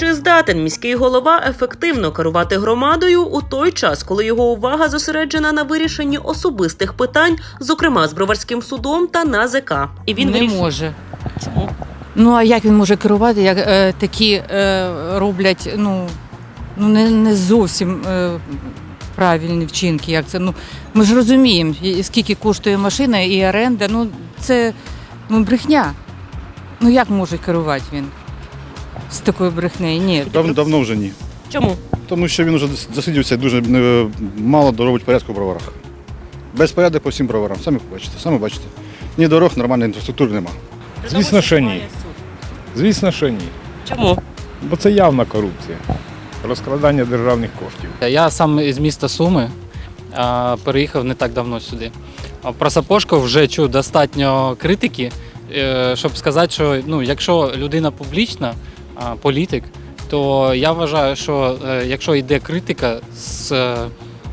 Чи здатен міський голова ефективно керувати громадою у той час, коли його увага зосереджена на вирішенні особистих питань, зокрема з броварським судом та НАЗК? І він не вирішує. може. Чому? Ну а як він може керувати, як е, такі е, роблять ну, ну не, не зовсім е, правильні вчинки. Як це? Ну, ми ж розуміємо, скільки коштує машина і оренда. Ну це ну, брехня. Ну як може керувати він з такою брехнею? Ні. Дав, давно вже ні. Чому? Тому що він вже засидівся і дуже е, мало доробить порядку в броварах. Безпорядок по всім броварам. Самі побачите, самі бачите. Ні дорог, нормальної інфраструктури нема. Звісно, що ні. Звісно, що ні. Чому? Бо це явна корупція. Розкрадання державних коштів. Я сам із міста Суми а, переїхав не так давно сюди. А Про Сапожко вже чув достатньо критики, е, щоб сказати, що ну, якщо людина публічна, політик, то я вважаю, що е, якщо йде критика з, е,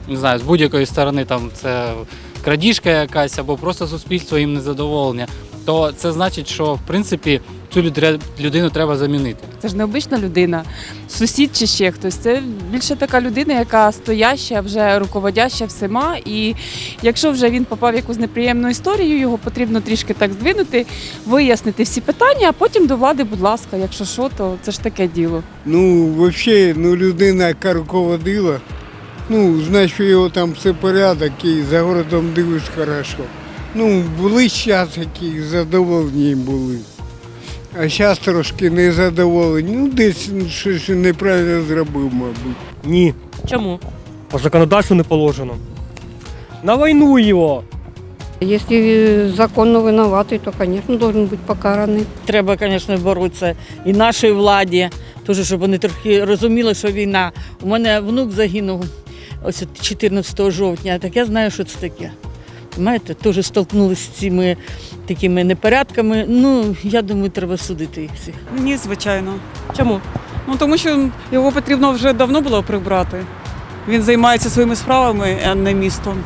не знаю, з будь-якої сторони, там це крадіжка якась або просто суспільство їм незадоволення, то це значить, що в принципі цю людину треба замінити. Це ж не обична людина, сусід чи ще хтось. Це більше така людина, яка стояща, вже руководяща всіма. І якщо вже він попав в якусь неприємну історію, його потрібно трішки так здвинути, вияснити всі питання, а потім до влади, будь ласка, якщо що, то це ж таке діло. Ну, взагалі, ну, людина, яка руководила, ну, знаєш, що його там все порядок і за городом дивиш хорошо. Ну, були час, які задоволені були. А зараз трошки незадоволені. Ну, десь ну, щось неправильно зробив, мабуть. Ні, Чому? по законодавству не положено. На війну його. Если законно виноватый, то, конечно, должен быть покараний. Треба, звісно, боротися і нашій владі, теж, щоб вони трохи розуміли, що війна. У мене внук загинув ось от 14 жовтня, так я знаю, що це таке. Знаєте, теж столкнулися з цими такими непорядками. Ну, я думаю, треба судити їх всіх. Ні, звичайно. Чому? Ну тому що його потрібно вже давно було прибрати. Він займається своїми справами, а не містом.